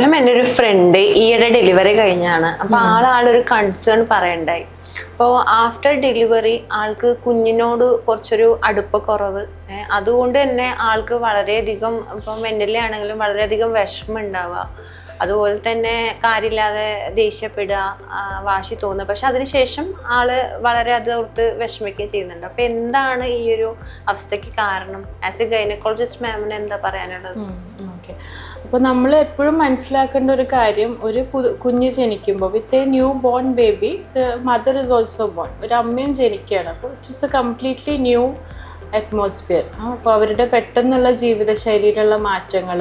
മാം എന്റെ ഒരു ഫ്രണ്ട് ഈയിടെ ഡെലിവറി കഴിഞ്ഞാണ്. അപ്പൊ ആൾ ആളൊരു കൺസേൺ പറയണ്ടായി. അപ്പോൾ ആഫ്റ്റർ ഡെലിവറി ആൾക്ക് കുഞ്ഞിനോട് കുറച്ചൊരു അടുപ്പക്കുറവ്. അതുകൊണ്ട് തന്നെ ആൾക്ക് വളരെയധികം ഇപ്പൊ മെന്റലി ആണെങ്കിലും വളരെയധികം വിഷമം ഉണ്ടാവുക. അതുപോലെ തന്നെ കാര്യമില്ലാതെ ദേഷ്യപ്പെടുക വാശി തോന്നുക. പക്ഷെ അതിനുശേഷം ആൾ വളരെ അത് ഓർത്ത് വിഷമിക്കുകയും ചെയ്യുന്നുണ്ട്. അപ്പൊ എന്താണ് ഈ ഒരു അവസ്ഥയ്ക്ക് കാരണം? ആസ് എ ഗൈനക്കോളജിസ്റ്റ് മാമിന് എന്താ പറയാനുള്ളത്? ഓക്കെ അപ്പോൾ നമ്മൾ എപ്പോഴും മനസ്സിലാക്കേണ്ട ഒരു കാര്യം ഒരു കുഞ്ഞ് ജനിക്കുമ്പോൾ with a new born baby mother is also born ഒരു അമ്മയും ജനിക്കുകയാണ്. അപ്പോൾ it is a completely new atmosphere അപ്പോൾ അവരുടെ പെട്ടെന്നുള്ള ജീവിതശൈലിയിലുള്ള മാറ്റങ്ങൾ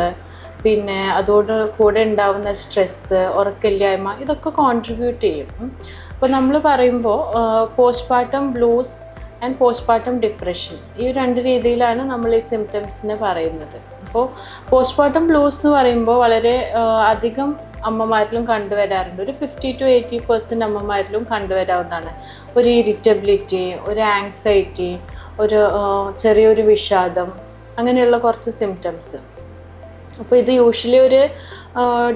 പിന്നെ അതോട് കൂടെ ഉണ്ടാവുന്ന സ്ട്രെസ്സ് ഉറക്കില്ലായ്മ ഇതൊക്കെ കോൺട്രിബ്യൂട്ട് ചെയ്യും. അപ്പോൾ നമ്മൾ പറയുമ്പോൾ postpartum blues and postpartum depression ഈ രണ്ട് രീതിയിലാണ് നമ്മൾ ഈ സിംറ്റംസിനെ പറയുന്നത്. അപ്പോൾ പോസ്റ്റ്പാർട്ടം ബ്ലൂസ് എന്ന് പറയുമ്പോൾ വളരെ അധികം അമ്മമാരിലും കണ്ടുവരാറുണ്ട്. ഒരു ഫിഫ്റ്റി ടു എയ്റ്റി പെർസെന്റ് അമ്മമാരിലും കണ്ടുവരാവുന്നതാണ്. ഒരു ഇറിറ്റബിലിറ്റി ഒരു ആങ്സൈറ്റി ഒരു ചെറിയൊരു വിഷാദം അങ്ങനെയുള്ള കുറച്ച് സിംറ്റംസ് അപ്പോൾ ഇത് യൂഷ്വലി ഒരു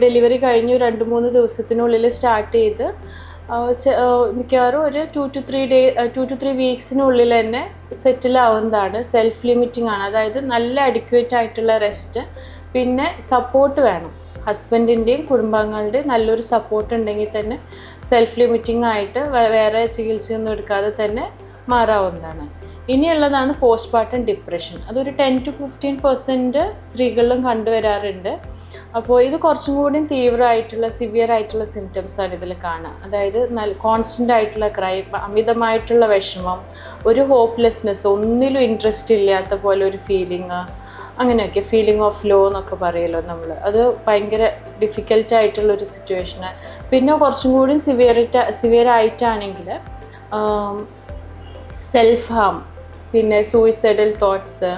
ഡെലിവറി കഴിഞ്ഞ് രണ്ട് മൂന്ന് ദിവസത്തിനുള്ളിൽ സ്റ്റാർട്ട് ചെയ്ത് മിക്കവാറും ഒരു two to three day two to three വീക്സിനുള്ളിൽ തന്നെ സെറ്റിൽ ആവുന്നതാണ്. സെൽഫ് ലിമിറ്റിംഗ് ആണ്. അതായത് നല്ല അഡിക്വേറ്റ് ആയിട്ടുള്ള റെസ്റ്റ് പിന്നെ സപ്പോർട്ട് വേണം. ഹസ്ബൻഡിന്റെയും കുടുംബാംഗങ്ങളുടെയും നല്ലൊരു സപ്പോർട്ട് ഉണ്ടെങ്കിൽ തന്നെ സെൽഫ് ലിമിറ്റിംഗ് ആയിട്ട് വേറെ ചികിത്സയൊന്നും എടുക്കാതെ തന്നെ മാറാവുന്നതാണ്. ഇനിയുള്ളതാണ് പോസ്റ്റ് പോസ്റ്റ്പാർട്ടം ഡിപ്രഷൻ അതൊരു ടെൻ ടു ഫിഫ്റ്റീൻ പെർസെന്റ് സ്ത്രീകളിലും കണ്ടുവരാറുണ്ട്. അപ്പോൾ ഇത് കുറച്ചും കൂടി തീവ്രമായിട്ടുള്ള സിവിയർ ആയിട്ടുള്ള സിംറ്റംസ് ആണ് ഇതിൽ കാണുക. അതായത് നല്ല കോൺസ്റ്റന്റ് ആയിട്ടുള്ള ക്രൈ അമിതമായിട്ടുള്ള വിഷമം ഒരു ഹോപ്പ്ലെസ്നെസ് ഒന്നിലും ഇൻട്രസ്റ്റ് ഇല്ലാത്ത പോലെ ഒരു ഫീലിങ് അങ്ങനെയൊക്കെ. ഫീലിംഗ് ഓഫ് ലോ എന്നൊക്കെ പറയുമല്ലോ നമ്മൾ അത് ഭയങ്കര ഡിഫിക്കൽട്ട് ആയിട്ടുള്ള ഒരു സിറ്റുവേഷന് പിന്നെ കുറച്ചും കൂടി സിവിയറിറ്റ സിവിയർ ആയിട്ടാണെങ്കിൽ സെൽഫ് ഹാം പിന്നെ സൂയിസൈഡൽ തോട്ട്സ്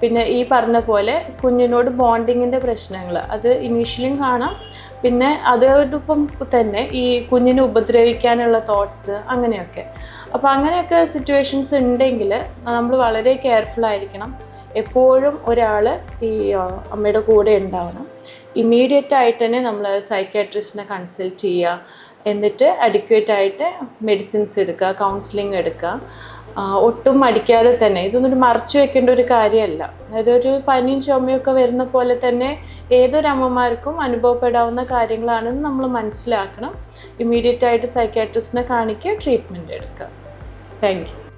പിന്നെ ഈ പറഞ്ഞ പോലെ കുഞ്ഞിനോട് ബോണ്ടിങ്ങിന്റെ പ്രശ്നങ്ങൾ അത് ഇനീഷ്യലിയും കാണാം. പിന്നെ അതോടൊപ്പം തന്നെ ഈ കുഞ്ഞിനെ ഉപദ്രവിക്കാനുള്ള തോട്ട്സ് അങ്ങനെയൊക്കെ. അപ്പോൾ അങ്ങനെയൊക്കെ സിറ്റുവേഷൻസ് ഉണ്ടെങ്കിൽ നമ്മൾ വളരെ കെയർഫുൾ ആയിരിക്കണം. എപ്പോഴും ഒരാൾ ഈ അമ്മയുടെ കൂടെ ഉണ്ടാവണം. ഇമ്മീഡിയറ്റ് ആയിട്ട് തന്നെ നമ്മൾ സൈക്കാട്രിസ്റ്റിനെ കൺസൾട്ട് ചെയ്യുക. എന്നിട്ട് അഡിക്വേറ്റ് ആയിട്ട് മെഡിസിൻസ് എടുക്കുക കൗൺസിലിംഗ് എടുക്കുക. ഒട്ടും മടിക്കാതെ തന്നെ. ഇതൊന്നും മറച്ചു വെക്കേണ്ട ഒരു കാര്യമല്ല. അതായത് ഒരു പനിയും ചുമയൊക്കെ വരുന്ന പോലെ തന്നെ ഏതൊരു അമ്മമാർക്കും അനുഭവപ്പെടാവുന്ന കാര്യങ്ങളാണെന്ന് നമ്മൾ മനസ്സിലാക്കണം. ഇമ്മീഡിയറ്റ് ആയിട്ട് സൈക്കാട്രിസ്റ്റിനെ കാണിക്കുക ട്രീറ്റ്മെന്റ് എടുക്കുക. Thank you